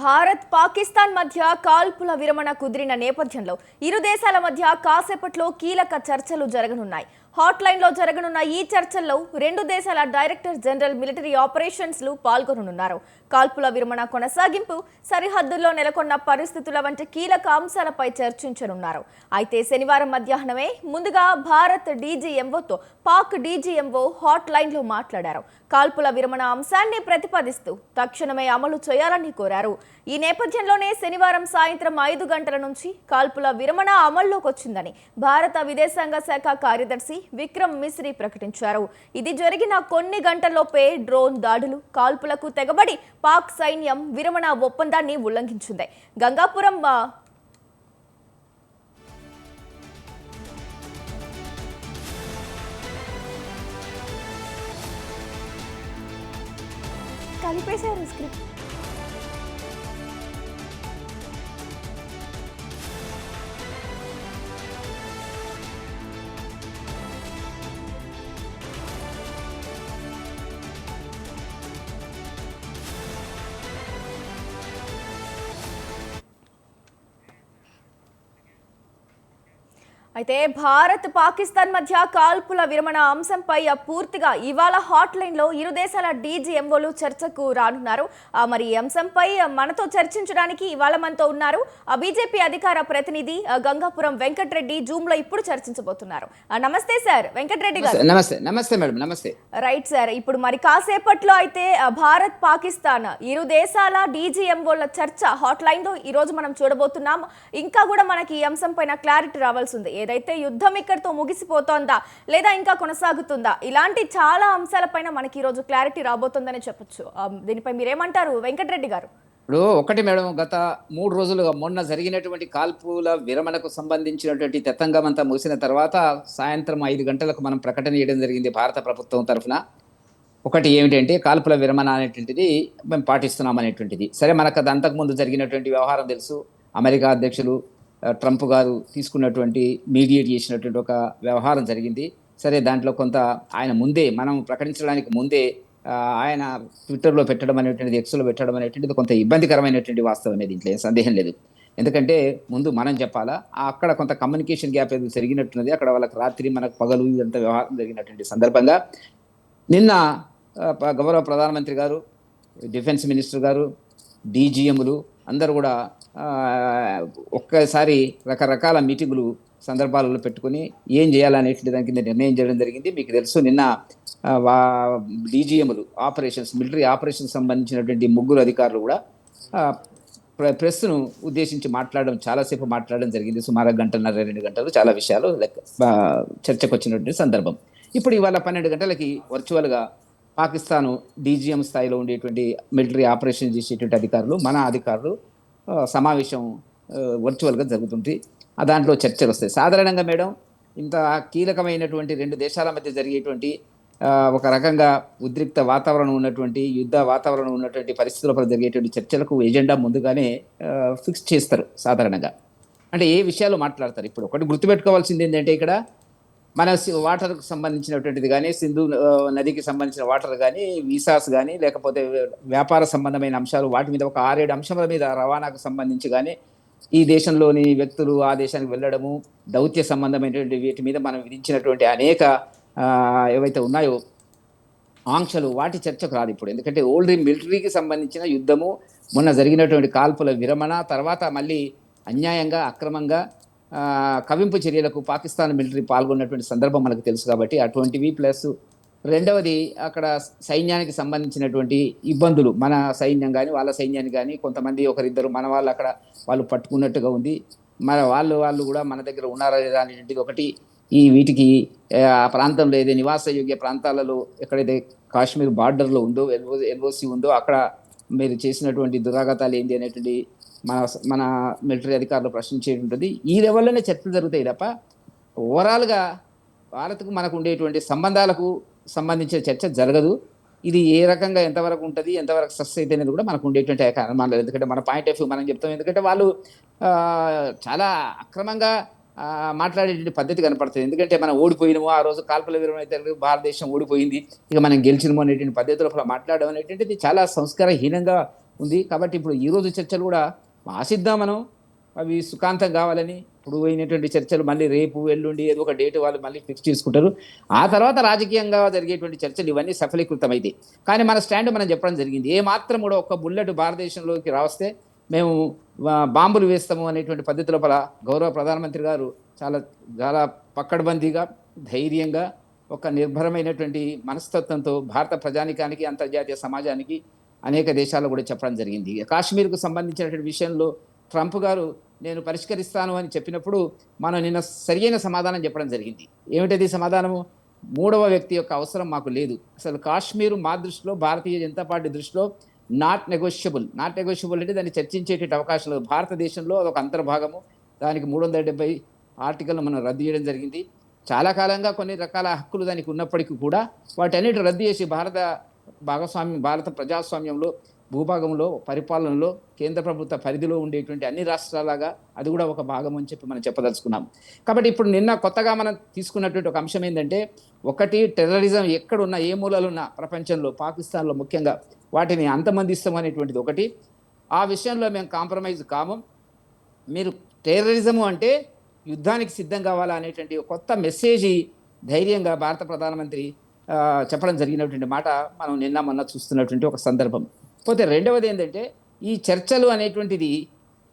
భారత్ పాకిస్తాన్ మధ్య కాల్పుల విరమణ కుదిరిన నేపథ్యంలో ఇరు దేశాల మధ్య కాసేపట్లో కీలక చర్చలు జరగనున్నాయి. హాట్ లైన్లో జరగనున్న ఈ చర్చల్లో రెండు దేశాల డైరెక్టర్ జనరల్ మిలిటరీ ఆపరేషన్స్లు పాల్గొననున్నారు. కాల్పుల విరమణ కొనసాగింపు సరిహద్దుల్లో నెలకొన్న పరిస్థితుల వంటి కీలక అంశాలపై చర్చించనున్నారు. అయితే శనివారం మధ్యాహ్నమే ముందుగా భారత్ డీజీఎంఓతో పాక్ డీజీఎంఓ హాట్ లైన్లో మాట్లాడారు. కాల్పుల విరమణ అంశాన్ని ప్రతిపాదిస్తూ తక్షణమే అమలు చేయాలని కోరారు. ఈ నేపథ్యంలోనే శనివారం సాయంత్రం ఐదు గంటల నుంచి కాల్పుల విరమణ అమల్లోకి వచ్చిందని భారత విదేశాంగ శాఖ కార్యదర్శి విక్రమ్ మిశ్రీ ప్రకటించారు. ఇది జరిగిన కొన్ని గంటల్లోపే డ్రోన్ దాడులు కాల్పులకు తెగబడి పాక్ సైన్యం విరమణ ఒప్పందాన్ని ఉల్లంఘించింది. గంగాపురం కలిపేశారు స్క్రిప్ట్. అయితే భారత్ పాకిస్తాన్ మధ్య కాల్పుల విరమణ అంశంపై పూర్తిగా ఇవాళ హాట్ లైన్లో ఇరు దేశాల డీజీఎంఓలు చర్చకు రానున్నారు. మరి ఈ అంశంపై మనతో చర్చించడానికి ఇవాళ మనతో ఉన్నారు. ఆ బీజేపీ అధికార ప్రతినిధి గంగాపురం వెంకటరెడ్డి జూమ్లో ఇప్పుడు చర్చించబోతున్నారు. నమస్తే సార్ వెంకటరెడ్డి గారు. నమస్తే నమస్తే మేడం నమస్తే. రైట్ సార్ ఇప్పుడు మరి కాసేపట్లో అయితే భారత్ పాకిస్తాన్ ఇరు దేశాల డీజీఎంఓల చర్చ హాట్ లైన్లో ఈ రోజు మనం చూడబోతున్నాం. ఇంకా కూడా మనకి ఈ అంశం పైన క్లారిటీ రావాల్సి ఉంది. ఏదైతే యుద్ధం ఇక్కడితో ముగిసిపోతోందా లేదా ఇంకా కొనసాగుతుందా? ఇలాంటి చాలా అంశాలపైన మనకి ఈ రోజు క్లారిటీ రాబోతుందని చెప్పొచ్చు. దీనిపై మీరేమంటారు? వెంకటరెడ్డి గారు. ఇప్పుడు ఒకటి మేడం గత మూడు రోజులుగా మొన్న జరిగినటువంటి కాల్పుల విరమణకు సంబంధించినటువంటి తెతంగం అంతా ముగిసిన తర్వాత సాయంత్రం ఐదు గంటలకు మనం ప్రకటన చేయడం జరిగింది భారత ప్రభుత్వం తరఫున. ఒకటి ఏమిటంటే కాల్పుల విరమణ అనేటువంటిది మేము పాటిస్తున్నాం అనేటువంటిది. సరే మనకు అది అంతకుముందు జరిగినటువంటి వ్యవహారం తెలుసు. అమెరికా అధ్యక్షులు ట్రంప్ గారు తీసుకున్నటువంటి మీడియేట్ చేసినటువంటి ఒక వ్యవహారం జరిగింది. సరే దాంట్లో కొంత ఆయన ముందే మనం ప్రకటించడానికి ముందే ఆయన ట్విట్టర్లో పెట్టడం అనేటువంటిది ఎక్స్లో పెట్టడం అనేటువంటిది కొంత ఇబ్బందికరమైనటువంటి వాస్తవమే దీంట్లో సందేహం లేదు. ఎందుకంటే ముందు మనం చెప్పాలా అక్కడ కొంత కమ్యూనికేషన్ గ్యాప్ ఏదో జరిగినట్టున్నది అక్కడ వాళ్ళకి రాత్రి మనకు పగలు ఇదంతా వ్యవహారం జరిగినటువంటి సందర్భంగా నిన్న గౌరవ ప్రధానమంత్రి గారు డిఫెన్స్ మినిస్టర్ గారు డీజీఎంలు అందరూ కూడా ఒక్కసారి రకరకాల మీటింగులు సందర్భాలలో పెట్టుకుని ఏం చేయాలనేటువంటి దాని కింద నిర్ణయం చేయడం జరిగింది. మీకు తెలుసు నిన్న వా డీజీఎంలు ఆపరేషన్స్ మిలిటరీ ఆపరేషన్స్ సంబంధించినటువంటి ముగ్గురు అధికారులు కూడా ప్ర- ప్రెస్ను ఉద్దేశించి మాట్లాడడం చాలాసేపు మాట్లాడడం జరిగింది. సుమారు గంటన్నర రెండు గంటలు చాలా విషయాలు లెక్క చర్చకు వచ్చినటువంటి సందర్భం. ఇప్పుడు ఇవాళ పన్నెండు గంటలకి వర్చువల్గా పాకిస్తాన్ డీజీఎం స్థాయిలో ఉండేటువంటి మిలిటరీ ఆపరేషన్ చేసేటువంటి అధికారులు మన అధికారులు సమావేశం వర్చువల్గా జరుగుతుంది ఆ దాంట్లో చర్చలు వస్తాయి. సాధారణంగా మేడం ఇంత కీలకమైనటువంటి రెండు దేశాల మధ్య జరిగేటువంటి ఒక రకంగా ఉద్రిక్త వాతావరణం ఉన్నటువంటి యుద్ధ వాతావరణం ఉన్నటువంటి పరిస్థితులపై జరిగేటువంటి చర్చలకు ఎజెండా ముందుగానే ఫిక్స్ చేస్తారు సాధారణంగా. అంటే ఏ విషయాలు మాట్లాడతారు? ఇప్పుడు ఒకటి గుర్తుపెట్టుకోవాల్సింది ఏంటంటే ఇక్కడ మన వాటర్కు సంబంధించినటువంటిది కానీ సింధు నదికి సంబంధించిన వాటర్ కానీ వీసాస్ కానీ లేకపోతే వ్యాపార సంబంధమైన అంశాలు వాటి మీద ఒక ఆరేడు అంశాల మీద రవాణాకు సంబంధించి కానీ ఈ దేశంలోని వ్యక్తులు ఆ దేశానికి వెళ్ళడము దౌత్య సంబంధమైనటువంటి వీటి మీద మనం విధించినటువంటి అనేక ఏవైతే ఉన్నాయో ఆంక్షలు వాటి చర్చకు రాదు ఇప్పుడు. ఎందుకంటే ఓల్డ్ మిలిటరీకి సంబంధించిన యుద్ధము మొన్న జరిగినటువంటి కాల్పుల విరమణ తర్వాత మళ్ళీ అన్యాయంగా అక్రమంగా కవింపు చర్యలకు పాకిస్తాన్ మిలిటరీ పాల్గొన్నటువంటి సందర్భం మనకు తెలుసు కాబట్టి అటువంటివి ప్లస్ రెండవది అక్కడ సైన్యానికి సంబంధించినటువంటి ఇబ్బందులు. మన సైన్యం కానీ వాళ్ళ సైన్యాన్ని కానీ కొంతమంది ఒకరిద్దరు మన వాళ్ళు అక్కడ వాళ్ళు పట్టుకున్నట్టుగా ఉంది. మన వాళ్ళు వాళ్ళు కూడా మన దగ్గర ఉన్నారా లేదా అనేటువంటిది ఒకటి ఈ వీటికి ఆ, ప్రాంతంలో ఏదైతే నివాసయోగ్య ప్రాంతాలలో ఎక్కడైతే కాశ్మీర్ బార్డర్లో ఉందో ఎల్ఓ ఎల్ఓసి ఉందో అక్కడ మీరు చేసినటువంటి దురాగతాలు ఏంటి అనేటువంటి మన మన మిలిటరీ అధికారులు ప్రశ్నించేది ఉంటుంది ఈ లెవెల్లోనే చర్చలు జరుగుతాయి తప్ప ఓవరాల్గా భారత్కు మనకు ఉండేటువంటి సంబంధాలకు సంబంధించిన చర్చ జరగదు. ఇది ఏ రకంగా ఎంతవరకు ఉంటుంది ఎంతవరకు సక్సెస్ అయితే అనేది కూడా మనకు ఉండేటువంటి అనుమానాలు. ఎందుకంటే మన పాయింట్ ఆఫ్ వ్యూ మనం చెప్తాం. ఎందుకంటే వాళ్ళు చాలా అక్రమంగా మాట్లాడేటువంటి పద్ధతి కనపడుతుంది. ఎందుకంటే మనం ఓడిపోయినము ఆ రోజు కాల్పుల విరమణ అయితే భారతదేశం ఓడిపోయింది. ఇక మనం గెలిచినము అనేటువంటి పద్ధతిలో మాట్లాడడం అనేటువంటిది చాలా సంస్కారహీనంగా ఉంది. కాబట్టి ఇప్పుడు ఈ రోజు చర్చలు కూడా ఆశిద్దాం మనం అవి సుఖాంతం కావాలని ఇప్పుడు అయినటువంటి చర్చలు మళ్ళీ రేపు ఎల్లుండి ఏదో ఒక డేట్ వాళ్ళు మళ్ళీ ఫిక్స్ చేసుకుంటారు. ఆ తర్వాత రాజకీయంగా జరిగేటువంటి చర్చలు ఇవన్నీ సఫలీకృతమైతే. కానీ మన స్టాండ్ మనం చెప్పడం జరిగింది. ఏ మాత్రం కూడా ఒక్క బుల్లెట్ భారతదేశంలోకి రావస్తే మేము బాంబులు వేస్తాము అనేటువంటి పద్ధతి లోపల గౌరవ ప్రధానమంత్రి గారు చాలా చాలా పక్కడబందీగా ధైర్యంగా ఒక నిర్భరమైనటువంటి మనస్తత్వంతో భారత ప్రజానికానికి అంతర్జాతీయ సమాజానికి అనేక దేశాల్లో కూడా చెప్పడం జరిగింది. కాశ్మీర్కు సంబంధించినటువంటి విషయంలో ట్రంప్ గారు నేను పరిష్కరిస్తాను అని చెప్పినప్పుడు మనం నిన్న సరియైన సమాధానం చెప్పడం జరిగింది. ఏమిటది సమాధానము? మూడవ వ్యక్తి యొక్క అవసరం మాకు లేదు. అసలు కాశ్మీర్ మా దృష్టిలో భారతీయ జనతా పార్టీ దృష్టిలో నాట్ నెగోషియబుల్. నాట్ నెగోషియబుల్ అంటే దాన్ని చర్చించేటువంటి అవకాశం లేదు భారతదేశంలో అదొక అంతర్భాగము. దానికి మూడు వందల డెబ్బై ఆర్టికల్ను మనం రద్దు చేయడం జరిగింది. చాలా కాలంగా కొన్ని రకాల హక్కులు దానికి ఉన్నప్పటికీ కూడా వాటన్నిటి రద్దు చేసి భారత భాగస్వామ్యం భారత ప్రజాస్వామ్యంలో భూభాగంలో పరిపాలనలో కేంద్ర ప్రభుత్వ పరిధిలో ఉండేటువంటి అన్ని రాష్ట్రాలాగా అది కూడా ఒక భాగం అని చెప్పి మనం చెప్పదలుచుకున్నాం. కాబట్టి ఇప్పుడు నిన్న కొత్తగా మనం తీసుకున్నటువంటి ఒక అంశం ఏంటంటే ఒకటి టెర్రరిజం ఎక్కడున్నా ఏ మూలలున్నా ప్రపంచంలో పాకిస్తాన్లో ముఖ్యంగా వాటిని అంతమందిస్తాం అనేటువంటిది ఒకటి. ఆ విషయంలో మేము కాంప్రమైజ్ కాము. మీరు టెర్రరిజము అంటే యుద్ధానికి సిద్ధం కావాలా అనేటువంటి కొత్త మెసేజ్ ధైర్యంగా భారత ప్రధానమంత్రి చెప్పడం జరిగినటువంటి మాట మనం నిన్న మొన్న చూస్తున్నటువంటి ఒక సందర్భం. పోతే రెండవది ఏంటంటే ఈ చర్చలు అనేటువంటిది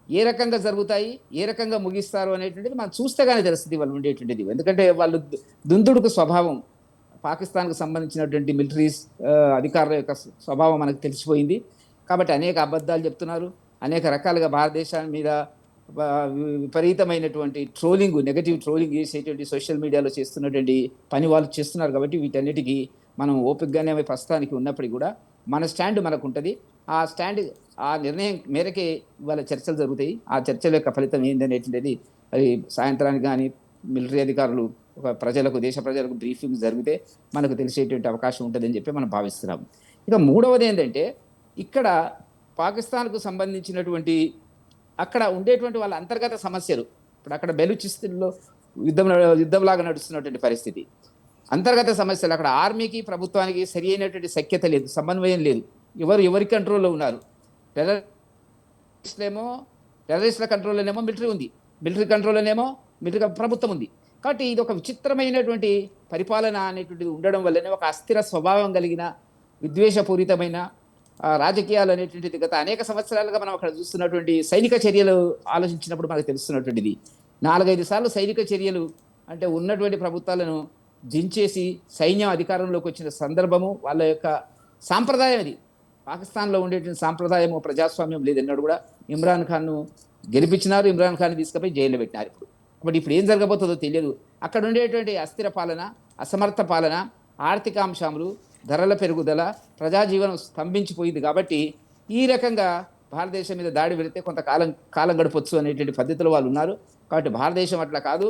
ఏ రకంగా జరుగుతాయి ఏ రకంగా ముగిస్తారు అనేటువంటిది మనం చూస్తే కానీ తెలుస్తుంది వాళ్ళు ఉండేటువంటిది. ఎందుకంటే వాళ్ళు దు- దుందుడుకు స్వభావం పాకిస్తాన్కు సంబంధించినటువంటి మిలిటరీస్ అధికారుల యొక్క స్వభావం మనకు తెలిసిపోయింది. కాబట్టి అనేక అబద్ధాలు చెప్తున్నారు అనేక రకాలుగా భారతదేశం మీద విపరీతమైనటువంటి ట్రోలింగ్ నెగటివ్ ట్రోలింగ్ చేసేటువంటి సోషల్ మీడియాలో చేస్తున్నటువంటి పని వాళ్ళు చేస్తున్నారు కాబట్టి వీటన్నిటికీ మనం ఓపికగానే ప్రస్తుతానికి ఉన్నప్పటికీ కూడా మన స్టాండ్ మనకు ఉంటుంది ఆ స్టాండ్ ఆ నిర్ణయం మేరకే ఇవాళ చర్చలు జరుగుతాయి. ఆ చర్చల యొక్క ఫలితం ఏందనేటువంటిది అది సాయంత్రానికి కానీ మిలిటరీ అధికారులు ఒక ప్రజలకు దేశ ప్రజలకు బ్రీఫింగ్ జరిగితే మనకు తెలిసేటువంటి అవకాశం ఉంటుందని చెప్పి మనం భావిస్తున్నాం ఇక మూడవది ఏంటంటే ఇక్కడ పాకిస్తాన్కు సంబంధించినటువంటి అక్కడ ఉండేటువంటి వాళ్ళ అంతర్గత సమస్యలు. ఇప్పుడు అక్కడ బెలుచిస్తుల్లో యుద్ధం యుద్ధంలాగా నడుస్తున్నటువంటి పరిస్థితి. అంతర్గత సమస్యలు అక్కడ ఆర్మీకి ప్రభుత్వానికి సరి అయినటువంటి సఖ్యత లేదు సమన్వయం లేదు. ఎవరు ఎవరి కంట్రోల్లో ఉన్నారు? టెర్రరిస్టులేమో టెర్రరిస్టుల కంట్రోల్లోనేమో మిలిటరీ ఉంది. మిలిటరీ కంట్రోల్లోనేమో మిలిటరీ ప్రభుత్వం ఉంది. కాబట్టి ఇది ఒక విచిత్రమైనటువంటి పరిపాలన అనేటువంటిది ఉండడం వల్లనే ఒక అస్థిర స్వభావం కలిగిన విద్వేషపూరితమైన రాజకీయాలు అనేటువంటిది గత అనేక సంవత్సరాలుగా మనం అక్కడ చూస్తున్నటువంటి సైనిక చర్యలు ఆలోచించినప్పుడు మనకు తెలుస్తున్నటువంటిది. నాలుగైదు సార్లు సైనిక చర్యలు అంటే ఉన్నటువంటి ప్రభుత్వాలను దించేసి సైన్యం అధికారంలోకి వచ్చిన సందర్భము వాళ్ళ యొక్క సాంప్రదాయం అది. పాకిస్తాన్లో ఉండేటువంటి సాంప్రదాయము ప్రజాస్వామ్యం లేదన్నాడు కూడా. ఇమ్రాన్ ఖాన్ను గెలిపించినారు ఇమ్రాన్ ఖాన్ తీసుకుపోయి జైల్లో పెట్టినారు ఇప్పుడు. కాబట్టి ఇప్పుడు ఏం జరగబోతుందో తెలియదు. అక్కడ ఉండేటువంటి అస్థిర పాలన అసమర్థ పాలన ఆర్థిక అంశాలు ధరల పెరుగుదల ప్రజాజీవనం స్తంభించిపోయింది కాబట్టి ఈ రకంగా భారతదేశం మీద దాడి పెడితే కొంతకాలం కాలం గడపొచ్చు అనేటువంటి పద్ధతిలో వాళ్ళు ఉన్నారు. కాబట్టి భారతదేశం అట్లా కాదు.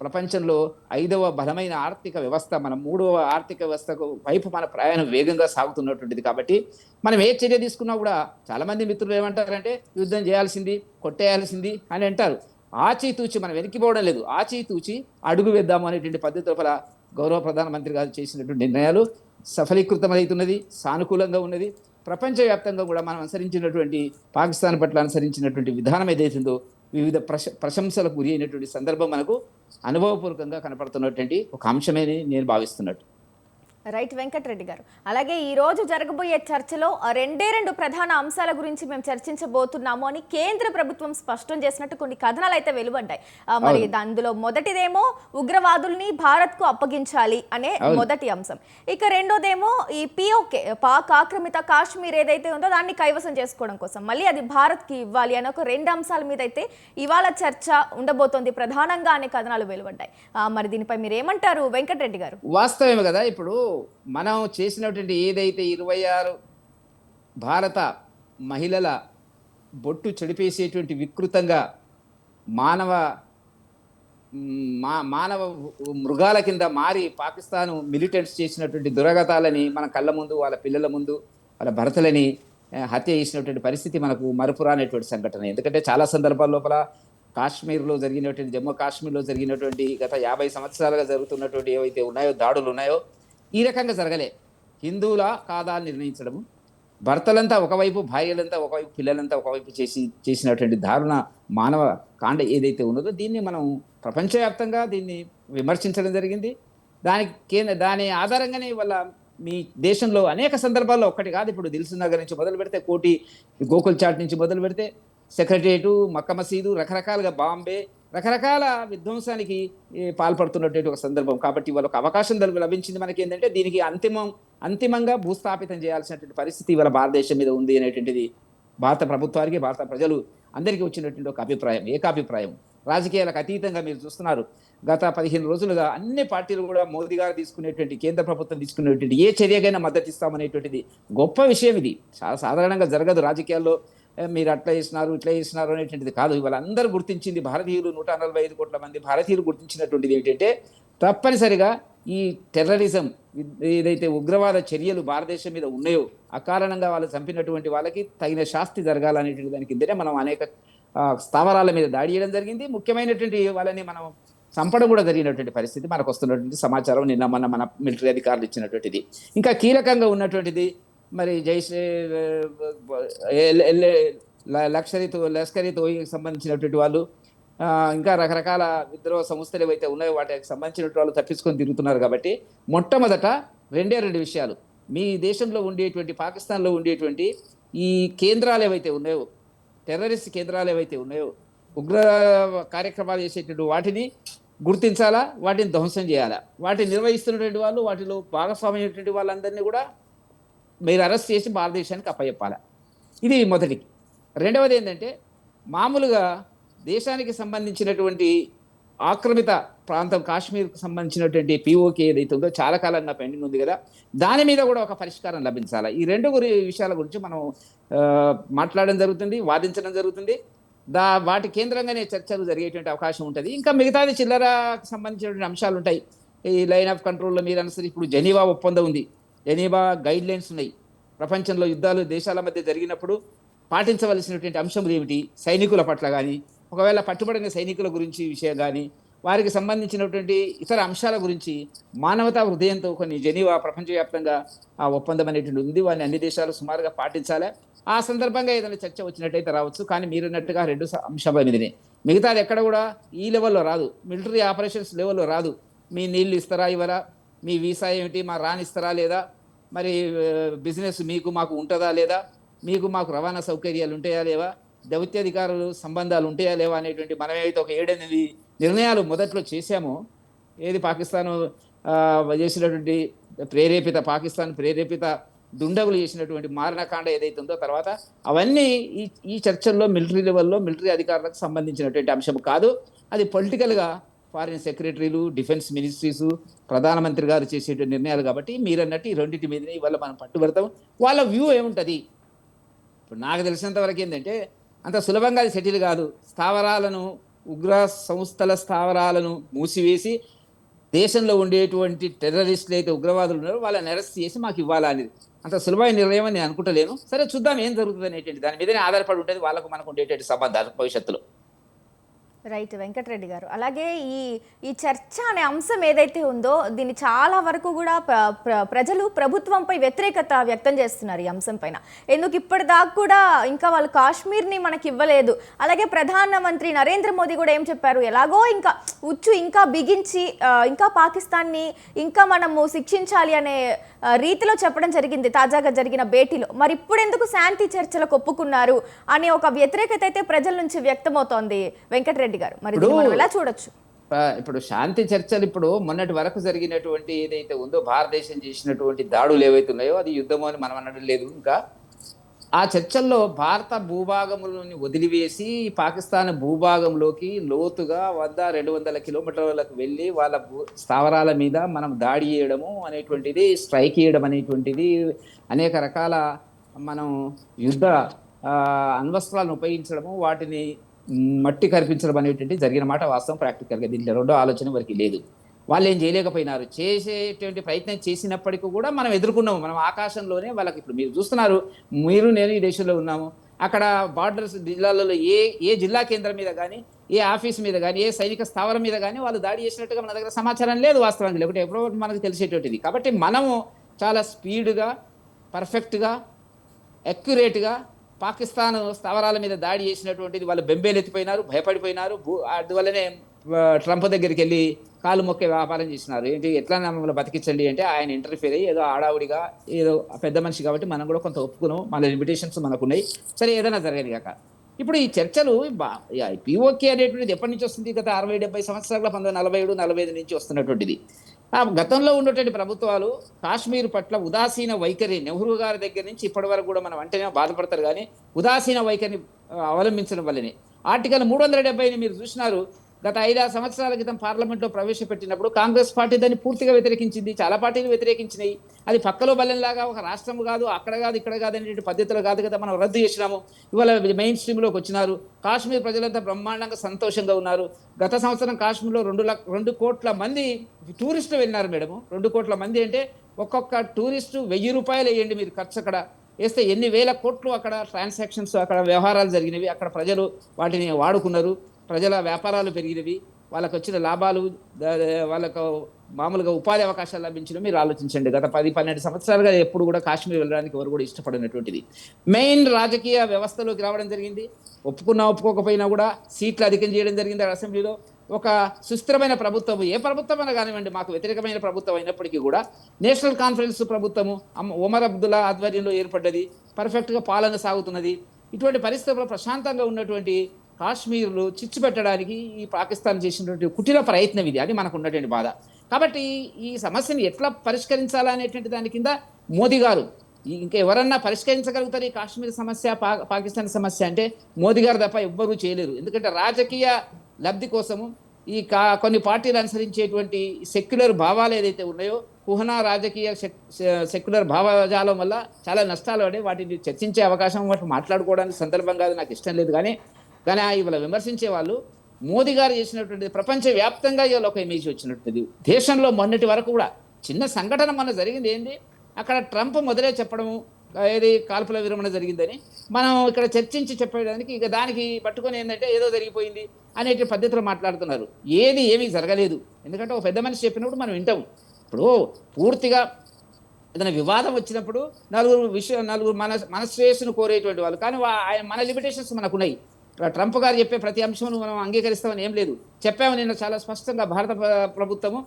ప్రపంచంలో ఐదవ బలమైన ఆర్థిక వ్యవస్థ మన మూడవ ఆర్థిక వ్యవస్థకు వైపు మన ప్రయాణం వేగంగా సాగుతున్నటువంటిది కాబట్టి మనం ఏ చర్య తీసుకున్నా కూడా చాలామంది మిత్రులు ఏమంటారంటే యుద్ధం చేయాల్సింది కొట్టేయాల్సింది అని అంటారు. ఆచితూచి మనం వెనక్కిపోవడం లేదు. ఆచితూచి అడుగు వేద్దాము అనేటువంటి పద్ధతి లోపల గౌరవ ప్రధానమంత్రి గారు చేసినటువంటి నిర్ణయాలు. సఫలీకృతమవుతున్నది సానుకూలంగా ఉన్నది. ప్రపంచవ్యాప్తంగా కూడా మనం అనుసరించినటువంటి పాకిస్తాన్ పట్ల అనుసరించినటువంటి విధానం ఏదైతుందో వివిధ ప్రశ ప్రశంసలకు గురి అయినటువంటి సందర్భం మనకు అనుభవపూర్వకంగా కనపడుతున్నటువంటి ఒక అంశమే నేను భావిస్తున్నట్టు. రైట్ వెంకటరెడ్డి గారు. అలాగే ఈ రోజు జరగబోయే చర్చలో రెండే రెండు ప్రధాన అంశాల గురించి మేము చర్చించబోతున్నాము అని కేంద్ర ప్రభుత్వం స్పష్టం చేసినట్టు కొన్ని కథనాలు అయితే వెలువడ్డాయి మరి. అందులో మొదటిదేమో ఉగ్రవాదుల్ని భారత్కు అప్పగించాలి అనే. మొదటి అంశం. ఇక రెండోదేమో ఈ పిఓకే పాక్ ఆక్రమిత కాశ్మీర్ ఏదైతే ఉందో దాన్ని కైవసం చేసుకోవడం కోసం. మళ్ళీ అది భారత్కి ఇవ్వాలి అనే ఒక రెండు అంశాల మీద అయితే ఇవాళ చర్చ ఉండబోతోంది ప్రధానంగా అనే కథనాలు వెలువడ్డాయి. మరి దీనిపై మీరు ఏమంటారు వెంకటరెడ్డి గారు? వాస్తవమే కదా ఇప్పుడు మనం చేసినటువంటి ఏదైతే ఇరవై ఆరు భారత మహిళల బొట్టు చెడిపేసేటువంటి వికృతంగా మానవ మా మానవ మృగాల కింద మారి పాకిస్తాన్ మిలిటెంట్స్ చేసినటువంటి దురగతాలని మన కళ్ళ ముందు వాళ్ళ పిల్లల ముందు వాళ్ళ భర్తలని హత్య చేసినటువంటి పరిస్థితి మనకు మరపురానేటువంటి సంఘటన. ఎందుకంటే చాలా సందర్భాల లోపల కాశ్మీర్లో జరిగినటువంటి జమ్మూ కాశ్మీర్లో జరిగినటువంటి గత యాభై సంవత్సరాలుగా జరుగుతున్నటువంటి ఏవైతే ఉన్నాయో దాడులు ఉన్నాయో ఈ రకంగా జరగలే. హిందువుల కాదా అని నిర్ణయించడము. భర్తలంతా ఒకవైపు భార్యలంతా ఒకవైపు పిల్లలంతా ఒకవైపు చేసి చేసినటువంటి దారుణ మానవ కాండ ఏదైతే ఉన్నదో దీన్ని మనం ప్రపంచవ్యాప్తంగా దీన్ని విమర్శించడం జరిగింది. దానికి కేంద్ర దాని ఆధారంగానే ఇవాళ మీ దేశంలో అనేక సందర్భాల్లో ఒక్కటి కాదు ఇప్పుడు దిల్సు నగర్ నుంచి మొదలు పెడితే కోటి గోకుల్ చాట్ నుంచి మొదలు పెడితే సెక్రటరియటు మక్క మసీదు రకరకాలుగా బాంబే రకరకాల విధ్వంసానికి పాల్పడుతున్నటువంటి ఒక సందర్భం. కాబట్టి వాళ్ళకి అవకాశం లభించింది మనకి ఏంటంటే దీనికి అంతిమం అంతిమంగా భూస్థాపితం చేయాల్సినటువంటి పరిస్థితి ఇవాళ భారతదేశం మీద ఉంది అనేటువంటిది భారత ప్రభుత్వానికి భారత ప్రజలు అందరికీ వచ్చినటువంటి ఒక అభిప్రాయం ఏకాభిప్రాయం. రాజకీయాలకు అతీతంగా మీరు చూస్తున్నారు. గత పదిహేను రోజులుగా అన్ని పార్టీలు కూడా మోదీ గారు తీసుకునేటువంటి కేంద్ర ప్రభుత్వం తీసుకునేటువంటి ఏ చర్యకైనా మద్దతు ఇస్తామనేటువంటిది గొప్ప విషయం ఇది. చాలా సాధారణంగా జరగదు రాజకీయాల్లో. మీరు అట్లా చేసినారు ఇట్లా చేసినారు అనేటువంటిది కాదు. ఇవాళ అందరూ గుర్తించింది భారతీయులు నూట నలభై ఐదు కోట్ల మంది భారతీయులు గుర్తించినటువంటిది ఏంటంటే తప్పనిసరిగా ఈ టెర్రరిజం ఏదైతే ఉగ్రవాద చర్యలు భారతదేశం మీద ఉన్నాయో అకారణంగా వాళ్ళు చంపినటువంటి వాళ్ళకి తగిన శాస్తి జరగాలనేటువంటి దాని కిందనే మనం అనేక స్థావరాల మీద దాడి చేయడం జరిగింది. ముఖ్యమైనటువంటి వాళ్ళని మనం చంపడం కూడా జరిగినటువంటి పరిస్థితి మనకు వస్తున్నటువంటి సమాచారం నిన్న మన మన మిలిటరీ అధికారులు ఇచ్చినటువంటిది. ఇంకా కీలకంగా ఉన్నటువంటిది మరి జైషే లక్షరీ లష్కరీ తోయికి సంబంధించినటువంటి వాళ్ళు ఇంకా రకరకాల విద్రోహ సంస్థలు ఏవైతే ఉన్నాయో వాటికి సంబంధించినటువంటి వాళ్ళు తప్పించుకొని తిరుగుతున్నారు కాబట్టి మొట్టమొదట రెండే రెండు విషయాలు. మీ దేశంలో ఉండేటువంటి పాకిస్తాన్లో ఉండేటువంటి ఈ కేంద్రాలు ఏవైతే ఉన్నాయో టెర్రరిస్ట్ కేంద్రాలు ఏవైతే ఉన్నాయో ఉగ్ర కార్యక్రమాలు చేసేటువంటి వాటిని గుర్తించాలా? వాటిని ధ్వంసం చేయాలా? వాటిని నిర్వహిస్తున్నటువంటి వాళ్ళు వాటిలో భాగస్వామ్యమైనటువంటి వాళ్ళందరినీ కూడా మీరు అరెస్ట్ చేసి భారతదేశానికి అప్పచెప్పాలి? ఇది మొదటికి రెండవది ఏంటంటే మామూలుగా దేశానికి సంబంధించినటువంటి ఆక్రమిత ప్రాంతం కాశ్మీర్కి సంబంధించినటువంటి పీఓకే ఏదైతే ఉందో చాలా కాలంగా పెండింగ్ ఉంది కదా దాని మీద కూడా ఒక పరిష్కారం లభించాలి? ఈ రెండు గురి విషయాల గురించి మనం మాట్లాడడం జరుగుతుంది వాదించడం జరుగుతుంది. దా వాటి కేంద్రంగానే చర్చలు జరిగేటువంటి అవకాశం ఉంటుంది. ఇంకా మిగతాది చిల్లరకు సంబంధించినటువంటి అంశాలు ఉంటాయి ఈ లైన్ ఆఫ్ కంట్రోల్లో మీద అనుసరి ఇప్పుడు జెనీవా ఒప్పందం ఉంది. జెనీవా గైడ్ లైన్స్ ఉన్నాయి. ప్రపంచంలో యుద్ధాలు దేశాల మధ్య జరిగినప్పుడు పాటించవలసినటువంటి అంశం ఏమిటి? సైనికుల పట్ల కానీ ఒకవేళ పట్టుబడిన సైనికుల గురించి విషయం కానీ వారికి సంబంధించినటువంటి ఇతర అంశాల గురించి మానవతా హృదయంతో కొన్ని జెనీవా ప్రపంచవ్యాప్తంగా ఆ ఒప్పందం అనేటువంటి ఉంది. వారిని అన్ని దేశాలు సుమారుగా పాటించాలి. ఆ సందర్భంగా ఏదైనా చర్చ వచ్చినట్టయితే రావచ్చు. కానీ మీరున్నట్టుగా రెండు అంశాల మీదనే. మిగతాది ఎక్కడ కూడా ఈ లెవెల్లో రాదు. మిలిటరీ ఆపరేషన్స్ లెవెల్లో రాదు. మీ నీళ్ళు ఇస్తారా ఇవ్వరా? మీ వీసా ఏమిటి? మా రానిస్తారా లేదా? మరి బిజినెస్ మీకు మాకు ఉంటుందా లేదా? మీకు మాకు రవాణా సౌకర్యాలు ఉంటాయా లేవా? దౌత్యాధికారులు సంబంధాలు ఉంటాయా లేవా అనేటువంటి మనం ఏదైతే ఒక ఏడెనిమిది నిర్ణయాలు మొదట్లో చేశామో ఏది పాకిస్తాన్ చేసినటువంటి ప్రేరేపిత పాకిస్తాన్ ప్రేరేపిత దుండగులు చేసినటువంటి మారణకాండ ఏదైతే ఉందో తర్వాత అవన్నీ ఈ ఈ చర్చల్లో మిలిటరీ లెవెల్లో మిలిటరీ అధికారులకు సంబంధించినటువంటి అంశం కాదు. అది పొలిటికల్గా ఫారిన్ సెక్రటరీలు డిఫెన్స్ మినిస్ట్రీస్ ప్రధానమంత్రి గారు చేసే నిర్ణయాలు కాబట్టి మీరు అన్నట్టు ఈ రెండింటి మీదనే ఇవాళ మనం పట్టుబడతాం వాళ్ళ వ్యూ ఏముంటుంది? ఇప్పుడు నాకు తెలిసినంత వరకు ఏంటంటే అంత సులభంగా అది సెటిల్ కాదు. స్థావరాలను ఉగ్ర సంస్థల స్థావరాలను మూసివేసి దేశంలో ఉండేటువంటి టెర్రరిస్టులు అయితే ఉగ్రవాదులు ఉన్నారో వాళ్ళని అరెస్ట్ చేసి మాకు ఇవ్వాలా అనేది. అంత సులభమైన నిర్ణయం అని నేను అనుకుంటలేను. సరే చూద్దాం ఏం జరుగుతుంది అనేటువంటి దాని మీదనే ఆధారపడి ఉంటుంది. వాళ్ళకు మనకు ఉండేటువంటి సంబంధాలు భవిష్యత్తులో. రైట్ వెంకటరెడ్డి గారు. అలాగే ఈ ఈ చర్చ అనే అంశం ఏదైతే ఉందో దీన్ని చాలా వరకు కూడా ప్ర- ప్రజలు ప్రభుత్వంపై వ్యతిరేకత వ్యక్తం చేస్తున్నారు ఈ అంశం పైన. ఎందుకు ఇప్పటిదాకా కూడా ఇంకా వాళ్ళు కాశ్మీర్ని మనకి ఇవ్వలేదు. అలాగే ప్రధానమంత్రి నరేంద్ర మోదీ కూడా ఏం చెప్పారు? ఎలాగో ఇంకా ఉచ్చు ఇంకా బిగించి ఇంకా పాకిస్తాన్ని ఇంకా మనము శిక్షించాలి అనే రీతిలో చెప్పడం జరిగింది తాజాగా జరిగిన భేటీలో. మరి ఇప్పుడు ఎందుకు శాంతి చర్చలకు ఒప్పుకున్నారు? అనే ఒక వ్యతిరేకత అయితే ప్రజల నుంచి వ్యక్తమవుతోంది వెంకటరెడ్డి గారు. మరి ఎలా చూడొచ్చు? ఇప్పుడు శాంతి చర్చలు ఇప్పుడు మొన్నటి వరకు జరిగినటువంటి ఏదైతే ఉందో భారతదేశం చేసినటువంటి దాడులు ఏవైతే ఉన్నాయో అది యుద్ధము అని మనం అనడం లేదు. ఇంకా ఆ చర్చల్లో భారత భూభాగంలోని వదిలివేసి పాకిస్తాన్ భూభాగంలోకి లోతుగా వద్ద రెండు వందల కిలోమీటర్లకు వెళ్ళి వాళ్ళ భూ స్థావరాల మీద మనం దాడి చేయడము అనేటువంటిది స్ట్రైక్ చేయడం అనేటువంటిది అనేక రకాల మనం యుద్ధ అణ్వస్త్రాలను ఉపయోగించడము వాటిని మట్టి కరిపించడం అనేటువంటి జరిగిన మాట వాస్తవం ప్రాక్టికల్గా దీంట్లో రెండో ఆలోచన వరకు లేదు. వాళ్ళు ఏం చేయలేకపోయినారు. చేసేటువంటి ప్రయత్నం చేసినప్పటికీ కూడా మనం ఎదుర్కొన్నాము. మనం ఆకాశంలోనే వాళ్ళకి ఇప్పుడు మీరు చూస్తున్నారు మీరు నేను ఈ దేశంలో ఉన్నాము. అక్కడ బార్డర్స్ జిల్లాలలో ఏ ఏ జిల్లా కేంద్రం మీద కానీ ఏ ఆఫీస్ మీద కానీ ఏ సైనిక స్థావరం మీద కానీ వాళ్ళు దాడి చేసినట్టుగా మన దగ్గర సమాచారం లేదు వాస్తవానికి. లేకుంటే ఎప్పుడో ఒకటి మనకు తెలిసేటువంటిది. కాబట్టి మనము చాలా స్పీడ్గా పర్ఫెక్ట్గా అక్యురేట్గా పాకిస్తాన్ స్థావరాల మీద దాడి చేసినటువంటిది వాళ్ళు బెంబేలెత్తిపోయినారు భయపడిపోయినారు. భూ- అందువల్లనే ట్రంప్ దగ్గరికి వెళ్ళి కాలు మొక్కే వ్యాపారం చేసినారు. ఏంటి ఎట్లా మమ్మల్ని బతికించండి అంటే ఆయన ఇంటర్ఫీర్ అయ్యి ఏదో ఆడావుడిగా ఏదో పెద్ద మనిషి కాబట్టి మనం కూడా కొంత ఒప్పుకున్నాం. మన లిమిటేషన్స్ మనకు ఉన్నాయి సరే ఏదైనా జరగదు కాక. ఇప్పుడు ఈ చర్చలు పిఓకే అనేటువంటిది ఎప్పటి నుంచి వస్తుంది? గత అరవై డెబ్బై సంవత్సరాల పంతొమ్మిది నలభై ఏడు నలభై ఐదు నుంచి వస్తున్నటువంటిది. గతంలో ఉన్నటువంటి ప్రభుత్వాలు కాశ్మీర్ పట్ల ఉదాసీన వైఖరి నెహ్రూ గారి దగ్గర నుంచి ఇప్పటి వరకు కూడా మనం అంటేనే బాధపడతారు కానీ ఉదాసీన వైఖరిని అవలంబించడం వల్లనే. ఆర్టికల్ మూడు వందల డెబ్బైని మీరు చూసినారు. గత ఐదారు సంవత్సరాల క్రితం పార్లమెంట్లో ప్రవేశపెట్టినప్పుడు కాంగ్రెస్ పార్టీ దాన్ని పూర్తిగా వ్యతిరేకించింది. చాలా పార్టీలు వ్యతిరేకించినాయి. అది పక్కలో బల్లెంలాగా ఒక రాష్ట్రం కాదు అక్కడ కాదు ఇక్కడ కాదు అనేటువంటి పద్ధతిలో కాదు కదా మనం రద్దు చేసినాము. ఇవాళ మెయిన్ స్ట్రీమ్లోకి వచ్చినారు. కాశ్మీర్ ప్రజలంతా బ్రహ్మాండంగా సంతోషంగా ఉన్నారు. గత సంవత్సరం కాశ్మీర్లో రెండు లక్ష రెండు కోట్ల మంది టూరిస్టులు వెళ్ళినారు మేడము. రెండు కోట్ల మంది అంటే ఒక్కొక్క టూరిస్టు వెయ్యి రూపాయలు వేయండి మీరు ఖర్చు అక్కడ. వేస్తే ఎన్ని వేల కోట్లు అక్కడ ట్రాన్సాక్షన్స్ అక్కడ వ్యవహారాలు జరిగినవి. అక్కడ ప్రజలు వాటిని వాడుకున్నారు. ప్రజల వ్యాపారాలు పెరిగినవి వాళ్ళకు వచ్చిన లాభాలు వాళ్ళకు మామూలుగా ఉపాధి అవకాశాలు లభించడం మీరు ఆలోచించండి. గత పది పన్నెండు సంవత్సరాలుగా ఎప్పుడు కూడా కాశ్మీర్ వెళ్ళడానికి ఎవరు కూడా ఇష్టపడినటువంటిది. మెయిన్ రాజకీయ వ్యవస్థలోకి రావడం జరిగింది. ఒప్పుకున్నా ఒప్పుకోకపోయినా కూడా సీట్లు అధికం చేయడం జరిగింది ఆ అసెంబ్లీలో. ఒక సుస్థిరమైన ప్రభుత్వం ఏ ప్రభుత్వం అయినా కానివ్వండి మాకు వ్యతిరేకమైన ప్రభుత్వం అయినప్పటికీ కూడా నేషనల్ కాన్ఫరెన్స్ ప్రభుత్వము అమ్మ- ఒమర్ అబ్దుల్లా ఆధ్వర్యంలో ఏర్పడ్డది. పర్ఫెక్ట్గా పాలన సాగుతున్నది. ఇటువంటి పరిస్థితుల్లో ప్రశాంతంగా ఉన్నటువంటి కాశ్మీర్లో చిచ్చు పెట్టడానికి ఈ పాకిస్తాన్ చేసినటువంటి కుటిల ప్రయత్నం ఇది. అది మనకు ఉన్నటువంటి బాధ. కాబట్టి ఈ సమస్యను ఎట్లా పరిష్కరించాలనేటువంటి దాని కింద మోదీ గారు ఇంకా ఎవరన్నా పరిష్కరించగలుగుతారు ఈ కాశ్మీర్ సమస్య పా పాకిస్తాన్ సమస్య అంటే మోదీ గారు తప్ప ఎవ్వరూ చేయలేరు. ఎందుకంటే రాజకీయ లబ్ధి కోసము ఈ కా కొన్ని పార్టీలు అనుసరించేటువంటి సెక్యులర్ భావాలు ఏదైతే ఉన్నాయో కుహనా రాజకీయ సెక్- సెక్యులర్ భావజాలం వల్ల చాలా నష్టాలు పడి వాటిని చర్చించే అవకాశం వాటి మాట్లాడుకోవడానికి సందర్భం కాదు నాకు ఇష్టం లేదు. కానీ కానీ ఆ ఇవాళ విమర్శించే వాళ్ళు మోదీ గారు చేసినటువంటి ప్రపంచవ్యాప్తంగా ఇవాళ ఒక ఇమేజ్ వచ్చినట్టుంది దేశంలో మొన్నటి వరకు కూడా చిన్న సంఘటన మొన్న జరిగింది ఏంది? అక్కడ ట్రంప్ మొదలే చెప్పడము ఏది కాల్పుల విరమణ జరిగిందని మనం ఇక్కడ చర్చించి చెప్పడానికి ఇక దానికి పట్టుకొని ఏంటంటే ఏదో జరిగిపోయింది అనేటి పద్ధతిలో మాట్లాడుతున్నారు. ఏది ఏమీ జరగలేదు. ఎందుకంటే ఒక పెద్ద మనిషి చెప్పినప్పుడు మనం వింటాము. ఇప్పుడు పూర్తిగా ఏదైనా వివాదం వచ్చినప్పుడు నలుగురు విషయం నలుగురు మన మన శ్రేయస్సును కోరేటువంటి వాళ్ళు. కానీ ఆయన మన లిమిటేషన్స్ మనకున్నాయి. ట్రంప్ గారు చెప్పే ప్రతి అంశం మనం అంగీకరిస్తామని ఏం లేదు. చెప్పాము నిన్న చాలా స్పష్టంగా భారత ప్రభుత్వము